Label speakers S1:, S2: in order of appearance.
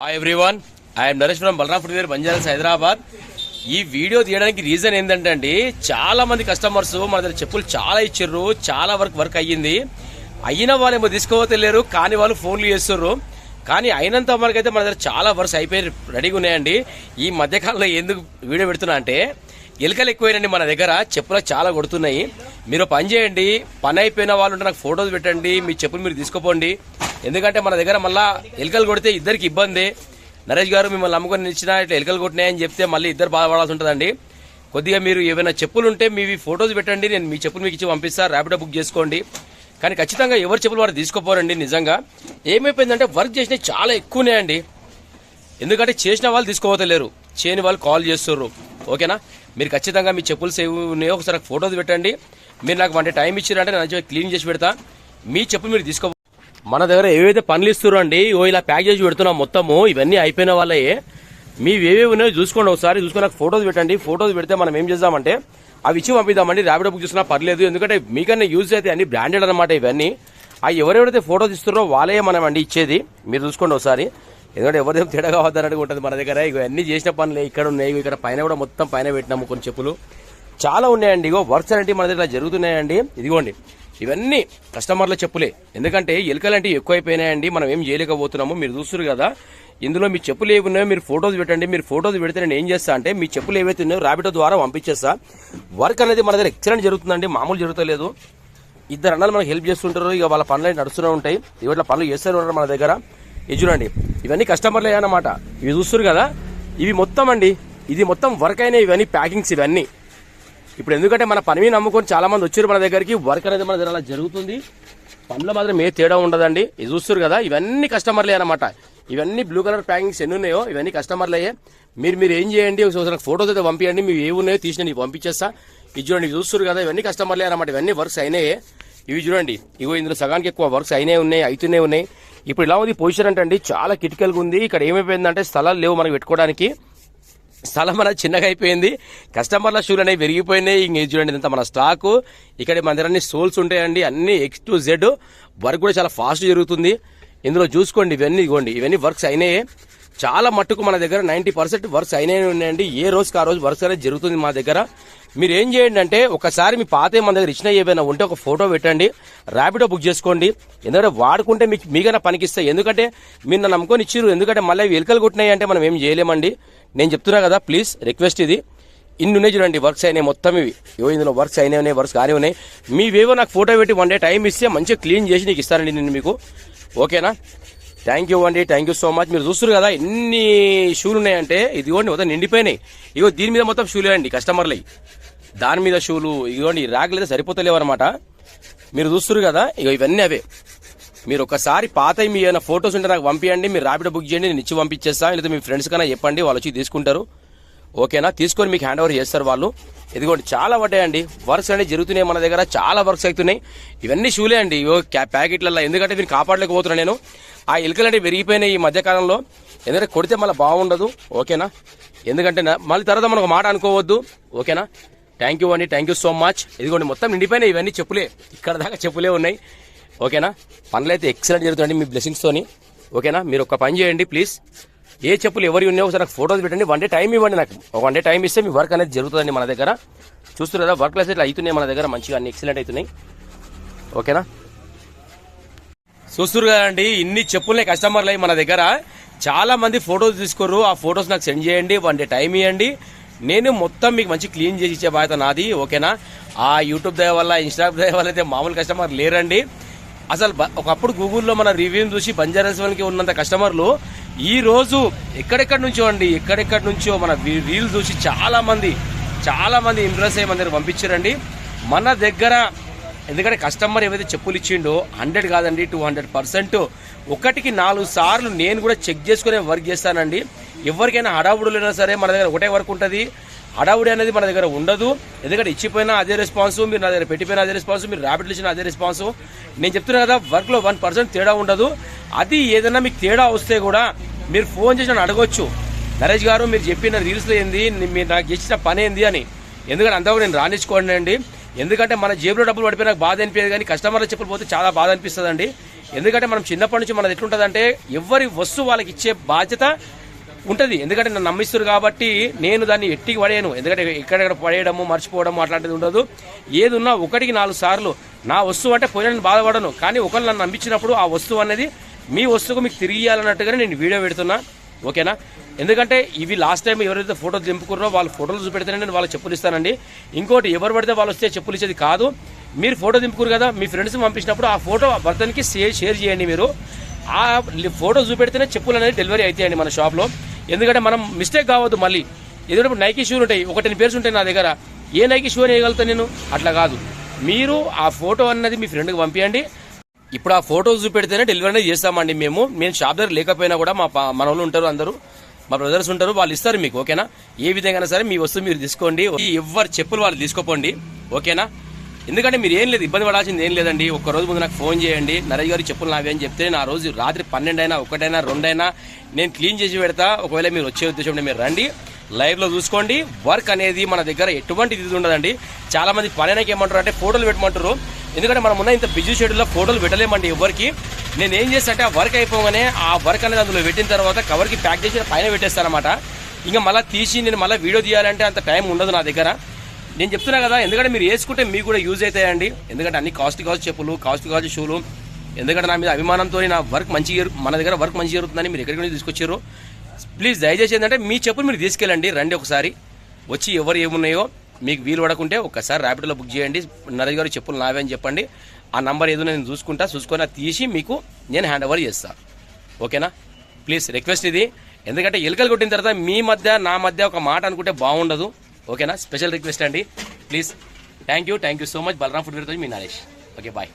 S1: Hi everyone I'm Naresh from Balaram దగ్గర బంజారాస్ హైదరాబాద్ ఈ video తీయడానికి రీజన్ ఏంటంటే అండి చాలా మంది కస్టమర్స్ మన దగ్గర చెప్పులు చాలా ఇచ్చిర్రు చాలా వరకు వర్క్ అయ్యింది. అయిన వాళ్ళు ఏమో తీసుకోవతలేరు కానీ వాళ్ళు ఫోన్లు చేస్తున్నారు కానీ అయినంత వరకు అయితే మన దగ్గర చాలా వర్క్స్ అయిపోయి రెడీగా ఉన్నాయండి. ఈ మధ్యకాలంలో ఎందుకు వీడియో పెడుతున్నా అంటే ఎలుకలు ఎక్కువైనండి మన దగ్గర చెప్పులు చాలా కొడుతున్నాయి. మీరు పని చేయండి పని అయిపోయిన వాళ్ళు నాకు ఫోటోలు పెట్టండి మీ చెప్పులు మీరు తీసుకోపోండి. ఎందుకంటే మన దగ్గర మళ్ళా ఎలుకలు కొడితే ఇద్దరికి ఇబ్బంది. నరేష్ గారు మిమ్మల్ని నమ్ముకొని నిలిచినా ఇట్లా ఎలుకలు కొట్టినాయని చెప్తే మళ్ళీ ఇద్దరు బాధపడాల్సి ఉంటుందండి. కొద్దిగా మీరు ఏమైనా చెప్పులు ఉంటే మీవి ఫొటోస్ పెట్టండి నేను మీ చెప్పులు మీకు ఇచ్చి పంపిస్తాను ర్యాపిడో బుక్ చేసుకోండి. కానీ ఖచ్చితంగా ఎవరి చెప్పులు వారు తీసుకోపోరండి నిజంగా. ఏమైపోయిందంటే వర్క్ చేసినవి చాలా ఎక్కువనే అండి ఎందుకంటే చేసిన వాళ్ళు తీసుకోవతలేరు చేయని వాళ్ళు కాల్ చేస్తుర్రు. ఓకేనా? మీరు ఖచ్చితంగా మీ చెప్పులు సేవ్ ఉన్నాయో. ఒకసారి ఫొటోస్ పెట్టండి. మీరు నాకు వంటి టైం ఇచ్చారంటే నేను క్లీన్ చేసి పెడతా. మీ చెప్పులు మీరు తీసుకో మన దగ్గర ఏవైతే పనులు ఇస్తుర్రో అండి ఓ ఇలా ప్యాక్ చేసి పెడుతున్నాం మొత్తము ఇవన్నీ అయిపోయిన వాళ్ళే. మీవి ఏవేవి ఉన్నాయో చూసుకోండి ఒకసారి చూసుకుని నాకు ఫోటోస్ పెట్టండి. ఫోటోస్ పెడితే మనం ఏం చేద్దామంటే అవి ఇచ్చి పంపిద్దామండి. ర్యాపిడో బుక్ చేసినా పర్లేదు. ఎందుకంటే మీకన్నా యూజ్ అయితే అన్ని బ్రాండెడ్ అనమాట ఇవన్నీ. ఆ ఎవరెవరైతే ఫోటోస్ ఇస్తున్నారో వాళ్ళే మనం అండి ఇచ్చేది. మీరు చూసుకోండి ఒకసారి. ఎందుకంటే ఎవరిదేం తేడా కావద్దన్నట్టు ఉంటుంది మన దగ్గర. ఇక అన్ని చేసిన పనులే ఇక్కడ ఉన్నాయి. ఇక్కడ పైన కూడా మొత్తం పైన పెట్టినాము కొన్ని చెప్పులు. చాలా ఉన్నాయండి. ఇగో వర్క్స్ అనేవి మన దగ్గర జరుగుతున్నాయండి. ఇదిగోండి. ఇవన్నీ కస్టమర్ల చెప్పులే. ఎందుకంటే ఎలుకలంటే ఎక్కువైపోయినాయండి మనం ఏం చేయలేకపోతున్నాము. మీరు చూస్తారు కదా ఇందులో మీ చెప్పులు ఏవి ఉన్నాయో మీరు ఫొటోస్ పెట్టండి. మీరు ఫొటోస్ పెడితే నేను ఏం చేస్తా అంటే మీ చెప్పులు ఏవైతే ఉన్నాయో రాబిటో ద్వారా పంపించేస్తా. వర్క్ అనేది మన దగ్గర ఎక్సలెంట్ జరుగుతుందండి మామూలు జరుగుతలేదు. ఇద్దరు అన్నలు మనకు హెల్ప్ చేస్తుంటారు ఇక వాళ్ళ పనులు నడుస్తూనే ఉంటాయి. ఇవాళ పనులు చేస్తూనే ఉంటారు మన దగ్గర. ఇది చూడండి ఇవన్నీ కస్టమర్లే అన్నమాట. ఇవి చూస్తారు కదా ఇవి మొత్తం అండి ఇది మొత్తం వర్క్ అయినా ఇవన్నీ ప్యాకింగ్స్ ఇవన్నీ. ఇప్పుడు ఎందుకంటే మన పని మీద నమ్ముకొని చాలా మంది వచ్చారు మన దగ్గరికి వర్క్ అనేది మన దగ్గర అలా జరుగుతుంది. పనులు మాత్రం ఏ తేడా ఉండదండి. ఇది చూస్తారు కదా ఇవన్నీ కస్టమర్లే అన్నమాట. ఇవన్నీ బ్లూ కలర్ ప్యాకింగ్స్ ఎన్ని ఉన్నాయో ఇవన్నీ కస్టమర్లయ్యే మీరు మీరు ఏం చేయండి ఒకసారి ఫోటోస్ అయితే పంపించండి మీరు ఏ ఉన్నాయో తీసిన నీకు పంపించేస్తా. ఇది చూడండి చూస్తారు కదా ఇవన్నీ కస్టమర్లే అన్నమాట. ఇవన్నీ వర్క్స్ అయినాయి. ఇవి చూడండి ఇగో ఇందులో సగానికి ఎక్కువ వర్క్స్ అయినాయి ఉన్నాయి అవుతూనే ఉన్నాయి. ఇప్పుడు ఇలా ఉంది పొజిషన్ అంటే అండి చాలా కిటికల్గా ఉంది. ఇక్కడ ఏమైపోయిందంటే స్థలాలు లేవు మనకి పెట్టుకోవడానికి. స్థలం అనేది చిన్నగా అయిపోయింది. కస్టమర్ల షూలు అనేవి పెరిగిపోయినాయి ఇంక చూడండి ఇదంతా మన స్టాకు ఇక్కడ మన దగ్గర అన్ని సోల్స్ ఉంటాయండి. అన్ని ఎక్స్ టు జెడ్ వర్క్ కూడా చాలా ఫాస్ట్ జరుగుతుంది. ఇందులో చూసుకోండి ఇవన్నీ ఇవ్వండి. ఇవన్నీ వర్క్స్ అయినాయి. చాలా మట్టుకు మన దగ్గర నైంటీ పర్సెంట్ వర్క్స్ అయినాయి ఉన్నాయండి. ఏ రోజుకి ఆ రోజు వర్క్స్ అనేది జరుగుతుంది మా దగ్గర. మీరు ఏం చేయండి అంటే ఒకసారి మీ పాత మన దగ్గర ఇచ్చిన ఏమైనా ఉంటే ఒక ఫోటో పెట్టండి ర్యాపిడో బుక్ చేసుకోండి. ఎందుకంటే వాడుకుంటే మీకు మీకైనా పనికిస్తాయి. ఎందుకంటే మీరు నన్ను నమ్ముకొని ఇచ్చిర్రు. ఎందుకంటే మళ్ళీ ఇవి ఎలుకలు కొట్టినాయి అంటే మనం ఏం చేయలేమండి. నేను చెప్తున్నా కదా ప్లీజ్ రిక్వెస్ట్ ఇది. ఇన్ని ఉన్నాయి చూడండి వర్క్స్ అయినాయి మొత్తం ఇవి. ఏవో ఇందులో వర్క్స్ అయినాయి ఉన్నాయి వర్క్స్ కానీ ఉన్నాయి. మీవేవో నాకు ఫోటో పెట్టి వన్ డే టైం ఇస్తే మంచిగా క్లీన్ చేసి నీకు ఇస్తానండి నేను మీకు. ఓకేనా? థ్యాంక్ యూ అండి. థ్యాంక్ యూ సో మచ్ మీరు చూస్తారు కదా ఎన్ని షూలు ఉన్నాయంటే ఇదిగోండి మొత్తం నిండిపోయినాయి. ఇగో దీని మీద మొత్తం షూలే అండి కస్టమర్లవి దాని మీద షూలు ఇదిగోండి ఈ ర్యాక్లు అయితే సరిపోతలేవు అనమాట మీరు చూస్తున్నారు కదా ఇగో ఇవన్నీ అవే. మీరు ఒకసారి పాత మీ ఏమైనా ఫొటోస్ ఉంటే నాకు పంపించండి మీరు ర్యాపిడ్ బుక్ చేయండి నేను ఇచ్చి పంపించేస్తా లేదా మీ ఫ్రెండ్స్ కన్నా చెప్పండి వాళ్ళు వచ్చి తీసుకుంటారు. ఓకేనా? తీసుకొని మీకు హ్యాండ్ ఓవర్ చేస్తారు వాళ్ళు. ఇదిగోండి చాలా పడ్డాయండి. వర్క్స్ అనేవి జరుగుతున్నాయి మన దగ్గర చాలా వర్క్స్ అవుతున్నాయి. ఇవన్నీ షూలే అండి. క్యా- ప్యాకెట్లలో ఎందుకంటే దీన్ని కాపాడలేకపోతున్నాను నేను. ఆ ఎలుకలు అనేవి పెరిగిపోయినాయి ఈ మధ్యకాలంలో ఎందుకంటే కొడితే మళ్ళీ బాగుండదు. ఓకేనా? ఎందుకంటే మళ్ళీ తర్వాత మనం ఒక మాట అనుకోవద్దు. ఓకేనా? థ్యాంక్ యూ అండి థ్యాంక్ యూ సో మచ్ ఇదిగోండి మొత్తం నిండిపోయినాయి ఇవన్నీ చెప్పులే. ఇక్కడ దాకా చెప్పులే ఉన్నాయి. ఓకేనా? పనులు అయితే ఎక్సలెంట్ జరుగుతుంది మీ బ్లెస్సింగ్స్తోని ఓకేనా? మీరు ఒక పని చేయండి ప్లీజ్ ఏ చెప్పులు ఎవరు ఉన్నాయో ఒకసారి నాకు ఫోటోస్ పెట్టండి. వన్ డే టైం ఇవ్వండి నాకు. ఒక వన్ డే టైం ఇస్తే మీ వర్క్ అనేది జరుగుతుందండి మన దగ్గర. చూస్తారు కదా వర్క్ లెస్ ఇట్లా అవుతున్నాయి మన దగ్గర. మంచిగా అన్ని ఎక్సలెంట్ అవుతున్నాయి. ఓకేనా? చూస్తారు కదండి ఇన్ని చెప్పులే కస్టమర్లు అయ్యి మన దగ్గర. చాలా మంది ఫొటోస్ తీసుకోరు ఆ ఫొటోస్ నాకు సెండ్ చేయండి. వన్ డే టైం ఇవ్వండి. నేను మొత్తం మీకు మంచి క్లీన్ చేసి ఇచ్చే బాధ్యత నాది ఓకేనా? ఆ యూట్యూబ్ దయ వల్ల ఇన్స్టాగ్రామ్ దయ వల్ల అయితే మామూలు కస్టమర్ లేరండి. అసలు ఒకప్పుడు గూగుల్లో మన రివ్యూ చూసి బంజారాస్వాన్కి ఉన్నంత కస్టమర్లు ఈ రోజు ఎక్కడెక్కడి నుంచో అండి ఎక్కడెక్కడి నుంచో మన రీల్ చూసి చాలామంది చాలామంది ఇంప్రెస్ అయ్యి మన దగ్గర పంపించారండి. మన దగ్గర ఎందుకంటే కస్టమర్ ఏవైతే చెప్పులు ఇచ్చిండో హండ్రెడ్ కాదండి టూ హండ్రెడ్ పర్సెంట్. ఒకటికి నాలుగు సార్లు నేను కూడా చెక్ చేసుకునే వర్క్ చేస్తానండి. ఎవరికైనా హడావుడులైనా సరే మన దగ్గర ఒకటే వర్క్ ఉంటుంది. హడావుడి అనేది మన దగ్గర ఉండదు. ఎందుకంటే ఇచ్చిపోయినా అదే రెస్పాన్స్ మీరు నా దగ్గర పెట్టిపోయినా అదే రెస్పాన్స్ మీరు ర్యాపిడ్లు ఇచ్చిన అదే రెస్పాన్స్ నేను చెప్తున్నా కదా వర్క్లో వన్ పర్సెంట్ తేడా ఉండదు. అది ఏదైనా మీకు తేడా వస్తే కూడా మీరు ఫోన్ చేసి నన్ను అడగొచ్చు. నరేష్ గారు మీరు చెప్పిన రీల్స్లో ఏంది? మీరు నాకు ఇచ్చిన పని ఏంది అని. ఎందుకంటే అంతవరకు నేను రాణించుకోండి అండి. ఎందుకంటే మన జేబులో డబ్బులు పడిపోయి నాకు బాధ అనిపించదు కానీ కస్టమర్లు చెప్పులు పోతే చాలా బాధ అనిపిస్తుందండి. ఎందుకంటే మనం చిన్నప్పటి నుంచి మనది ఎట్లుంటుందంటే ఎవరి వస్తువు వాళ్ళకి ఇచ్చే బాధ్యత ఉంటుంది. ఎందుకంటే నన్ను నమ్మిస్తారు కాబట్టి నేను దాన్ని ఎట్టికి పడేయను. ఎందుకంటే ఎక్కడెక్కడ పడేయడము మర్చిపోవడము అట్లాంటిది ఉండదు. ఏది ఉన్నా ఒకటికి నాలుగు సార్లు నా వస్తువు అంటే పోయిన బాధపడను. కానీ ఒకళ్ళు నన్ను నమ్మించినప్పుడు ఆ వస్తువు అనేది మీ వస్తువుకు మీకు తిరిగి ఇవ్వాలన్నట్టుగానే నేను వీడియో పెడుతున్నా. ఓకేనా? ఎందుకంటే ఇవి లాస్ట్ టైం ఎవరైతే ఫోటోలు దింపుకున్నారో వాళ్ళు ఫోటోలు చూపెడితేనే నేను వాళ్ళకి చెప్పులు ఇస్తానండి. ఇంకోటి ఎవరు పడితే వాళ్ళు వస్తే చెప్పులు ఇచ్చేది కాదు. మీరు ఫోటో దింపుకురు కదా మీ ఫ్రెండ్స్ పంపించినప్పుడు ఆ ఫోటో భర్తనికి షేర్ షేర్ చేయండి మీరు. ఆ ఫోటో చూపెడితేనే చెప్పులు అనేది డెలివరీ అవుతాయండి మన షాప్లో ఎందుకంటే మనం మిస్టేక్ కావద్దు మళ్ళీ. ఎందుకంటే నైకి షూలు ఉంటాయి ఒక టెన్ పేర్స్ ఉంటాయి నా దగ్గర. ఏ నైకి షూ వేయగలుగుతాను నేను? అట్లా కాదు. మీరు ఆ ఫోటో అన్నది మీ ఫ్రెండ్కి పంపించండి ఇప్పుడు ఆ ఫోటోస్ చూపెడితేనే డెలివరీ అనేది చేస్తామండి మేము. మేము షాప్ దగ్గర లేకపోయినా కూడా మా మన వాళ్ళు ఉంటారు అందరూ. మా బ్రదర్స్ ఉంటారు వాళ్ళు ఇస్తారు మీకు ఓకేనా? ఏ విధంగా సరే మీ వస్తువు మీరు తీసుకోండి. ఎవరు చెప్పులు వాళ్ళు తీసుకోపోండి ఓకేనా? ఎందుకంటే మీరు ఏం లేదు ఇబ్బంది పడాల్సింది ఏం లేదండి. ఒక్క రోజు ముందు నాకు ఫోన్ చేయండి. నరేష్ గారు చెప్పులు నావే అని చెప్తే నా రోజు రాత్రి పన్నెండైనా ఒకటైనా రెండైనా నేను క్లీన్ చేసి పెడతా. ఒకవేళ మీరు వచ్చే ఉద్దేశం మీరు రండి. లైవ్లో చూసుకోండి. వర్క్ అనేది మన దగ్గర ఎటువంటి ఇది ఉండదండి. చాలా మంది పనేనాకి ఏమంటారు అంటే ఫోటోలు పెట్టమంటారు. ఎందుకంటే మనం ఉన్న ఇంత బిజీ షెడ్యూల్లో ఫోటోలు పెట్టలేమండి ఎవరికి. నేను ఏం చేస్తా అంటే ఆ వర్క్ అయిపోగానే ఆ వర్క్ అనేది అందులో పెట్టిన తర్వాత కవర్కి ప్యాక్ చేసి పైన పెట్టేస్తానమాట ఇంకా మళ్ళీ తీసి నేను మళ్ళీ వీడియో తీయాలంటే అంత టైం ఉండదు నా దగ్గర. నేను చెప్తున్నా కదా ఎందుకంటే మీరు వేసుకుంటే మీకు కూడా యూజ్ అవుతాయండి. ఎందుకంటే అన్ని కాస్ట్ కాస్ట్ చెప్పులు కాస్ట్ కాస్ట్ షూలు ఎందుకంటే నా మీద అభిమానంతో నా వర్క్ మంచి మన దగ్గర వర్క్ మంచి జరుగుతుందని మీరు ఎక్కడికి తీసుకొచ్చారు. ప్లీజ్ దయచేసి ఏంటంటే మీ చెప్పులు మీరు తీసుకెళ్ళండి రండి ఒకసారి. వచ్చి ఎవరు ఏమున్నాయో మీకు వీలు పడకుంటే ఒకసారి ర్యాపిడోలో బుక్ చేయండి. నరేష్ గారు చెప్పులు నావే అని చెప్పండి. ఆ నంబర్ ఏదో నేను చూసుకుంటా చూసుకొని అది తీసి మీకు నేను హ్యాండ్ ఓవర్ చేస్తాను ఓకేనా? ప్లీజ్ రిక్వెస్ట్ ఇది. ఎందుకంటే ఎలుకలు కొట్టిన తర్వాత మీ మధ్య నా మధ్య ఒక మాట అనుకుంటే బాగుండదు. ఓకేనా? స్పెషల్ రిక్వెస్ట్ అండి. Please. Thank you thank you so much. Balaram food me Naresh. Okay bye.